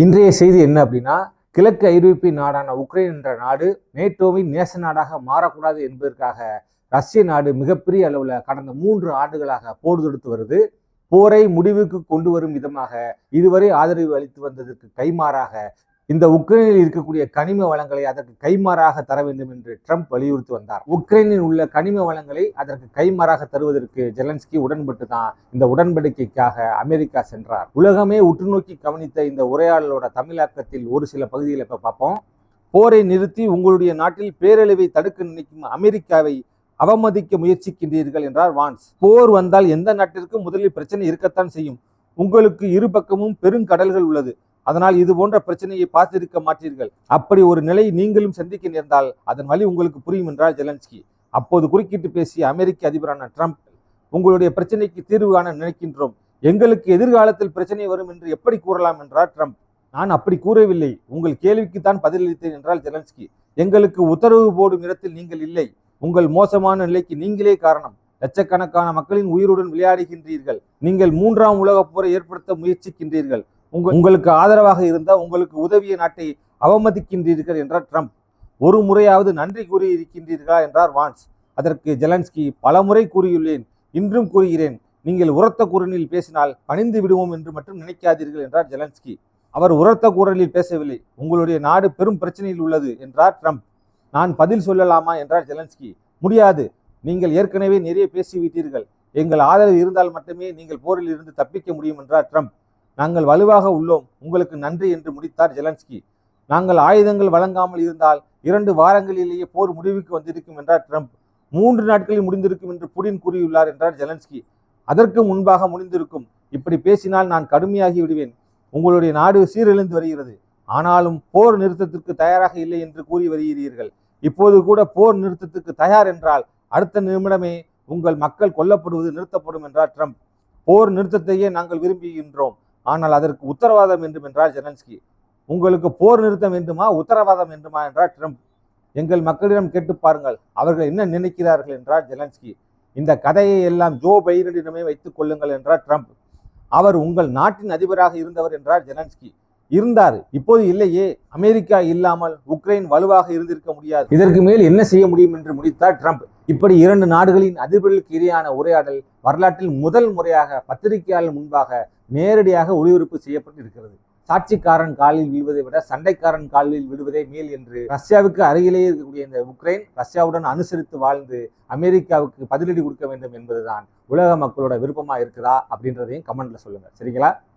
இன்றைய செய்தி என்ன அப்படின்னா கிழக்கு ஐரோப்பிய நாடான உக்ரைன் என்ற நாடு நேட்டோவின் நேச நாடாக மாறக்கூடாது என்பதற்காக ரஷ்ய நாடு மிகப்பெரிய அளவில் கடந்த மூன்று ஆண்டுகளாக போர் தொடுத்து வருது. போரை முடிவுக்கு கொண்டு வரும் விதமாக இதுவரை ஆதரவு அளித்து வந்ததற்கு கைமாறாக இந்த உக்ரைனில் இருக்கக்கூடிய கனிம வளங்களை அதற்கு கைமாறாக தர வேண்டும் என்று ட்ரம்ப் வலியுறுத்தி வந்தார். உக்ரைனில் உள்ள கனிம வளங்களை அதற்கு கைமாறாக தருவதற்கு ஜெலன்ஸ்கி உடன்பட்டு தான் இந்த உடன்படிக்கைக்காக அமெரிக்கா சென்றார். உலகமே உற்று நோக்கி கவனித்த இந்த உரையாடலோட தமிழாக்கத்தில் ஒரு சில பகுதிகளை இப்ப பார்ப்போம். போரை நிறுத்தி உங்களுடைய நாட்டில் பேரழிவை தடுக்க நினைக்கும் அமெரிக்காவை அவமதிக்க முயற்சிக்கின்றீர்கள் என்றார் வான்ஸ். போர் வந்தால் எந்த நாட்டிற்கும் முதலில் பிரச்சனை இருக்கத்தான் செய்யும். உங்களுக்கு இரு பக்கமும் பெருங்கடல்கள் உள்ளது. அதனால் இது போன்ற பிரச்சனையை பார்த்திருக்க மாட்டீர்கள். அப்படி ஒரு நிலை நீங்களும் சந்திக்க நேர்ந்தால் அதன் வழி உங்களுக்கு புரியும் என்றார் ஜெலன்ஸ்கி. அப்போது குறுக்கிட்டு பேசிய அமெரிக்க அதிபரான ட்ரம்ப் உங்களுடைய பிரச்சனைக்கு தீர்வு காண நினைக்கின்றோம். எங்களுக்கு எதிர்காலத்தில் பிரச்சனை வரும் என்று எப்படி கூறலாம்? என்றார் ட்ரம்ப். நான் அப்படி கூறவில்லை. உங்கள் கேள்விக்கு தான் பதிலளித்தேன் என்றால் ஜெலன்ஸ்கி. எங்களுக்கு உத்தரவு போடும் இடத்தில் நீங்கள் இல்லை. உங்கள் மோசமான நிலைக்கு நீங்களே காரணம். லட்சக்கணக்கான மக்களின் உயிருடன் விளையாடுகின்றீர்கள். நீங்கள் மூன்றாம் உலகப் போரை ஏற்படுத்த முயற்சிக்கின்றீர்கள். உங்க உங்களுக்கு ஆதரவாக இருந்தால் உங்களுக்கு உதவிய நாட்டை அவமதிக்கின்றீர்கள் என்றார் ட்ரம்ப். ஒரு முறையாவது நன்றி கூறி இருக்கின்றீர்களா என்றார் வான்ஸ். அதற்கு ஜெலன்ஸ்கி பலமுறை கூறியுள்ளேன். இன்றும் கூறுகிறேன். நீங்கள் உரத்த குரலில் பேசினால் பணிந்து விடுவோம் என்று மட்டும் நினைக்காதீர்கள் என்றார் ஜெலன்ஸ்கி. அவர் உரத்த குரலில் பேசவில்லை. உங்களுடைய நாடு பெரும் பிரச்சனையில் உள்ளது என்றார் ட்ரம்ப். நான் பதில் சொல்லலாமா என்றார் ஜெலன்ஸ்கி. முடியாது. நீங்கள் ஏற்கனவே நிறைய பேசிவிட்டீர்கள். எங்கள் ஆதரவு இருந்தால் மட்டுமே நீங்கள் போரில் இருந்து தப்பிக்க முடியும் என்றார் ட்ரம்ப். நாங்கள் வலுவாக உள்ளோம். உங்களுக்கு நன்றி என்று முடித்தார் ஜெலன்ஸ்கி. நாங்கள் ஆயுதங்கள் வழங்காமல் இருந்தால் இரண்டு வாரங்களிலேயே போர் முடிவுக்கு வந்திருக்கும் என்றார் ட்ரம்ப். மூன்று நாட்களில் முடிந்திருக்கும் என்று புடின் கூறியுள்ளார் என்றார் ஜெலன்ஸ்கி. அதற்கு முன்பாக முடிந்திருக்கும். இப்படி பேசினால் நான் கடுமையாகி விடுவேன். உங்களுடைய நாடு சீரழிந்து வருகிறது. ஆனாலும் போர் நிறுத்தத்திற்கு தயாராக இல்லை என்று கூறி வருகிறீர்கள். இப்போது கூட போர் நிறுத்தத்துக்கு தயார் என்றால் அடுத்த நிமிடமே உங்கள் மக்கள் கொல்லப்படுவது நிறுத்தப்படும் என்றார் ட்ரம்ப். போர் நிறுத்தத்தையே நாங்கள் விரும்புகின்றோம். ஆனால் அதற்கு உத்தரவாதம் வேண்டும் என்றார் ஜெலன்ஸ்கி. உங்களுக்கு போர் நிறுத்தம் வேண்டுமா உத்தரவாதம் வேண்டுமா என்றார் ட்ரம்ப். எங்கள் மக்களிடம் கேட்டு பாருங்கள் அவர்கள் என்ன நினைக்கிறார்கள்? என்றார் ஜெலன்ஸ்கி. இந்த கதையை எல்லாம் ஜோ பைடனிடமே வைத்துக் கொள்ளுங்கள் என்றார் ட்ரம்ப். அவர் உங்கள் நாட்டின் அதிபராக இருந்தவர் என்றார் ஜெலன்ஸ்கி. இருந்தார் இப்போது இல்லையே. அமெரிக்கா இல்லாமல் உக்ரைன் வலுவாக இருந்திருக்க முடியாது. இதற்கு மேல் என்ன செய்ய முடியும்? என்று முடித்தார் ட்ரம்ப். இப்படி இரண்டு நாடுகளின் அதிபர்களுக்கு இடையான உரையாடல் வரலாற்றில் முதல் முறையாக பத்திரிகையாளர் முன்பாக நேரடியாக ஒளிபரப்பு செய்யப்பட்டிருக்கிறது சாட்சிக்காரன் காலில் விழுவதை விட சண்டைக்காரன் காலில் விடுவதே மேல் என்று ரஷ்யாவுக்கு அருகிலேயே இருக்கக்கூடிய இந்த உக்ரைன் ரஷ்யாவுடன் அனுசரித்து வாழ்ந்து அமெரிக்காவுக்கு பதிலடி கொடுக்க வேண்டும் என்பதுதான் உலக மக்களோட விருப்பமா இருக்குதா அப்படின்றதையும் கமெண்ட்ல சொல்லுங்க. சரிங்களா?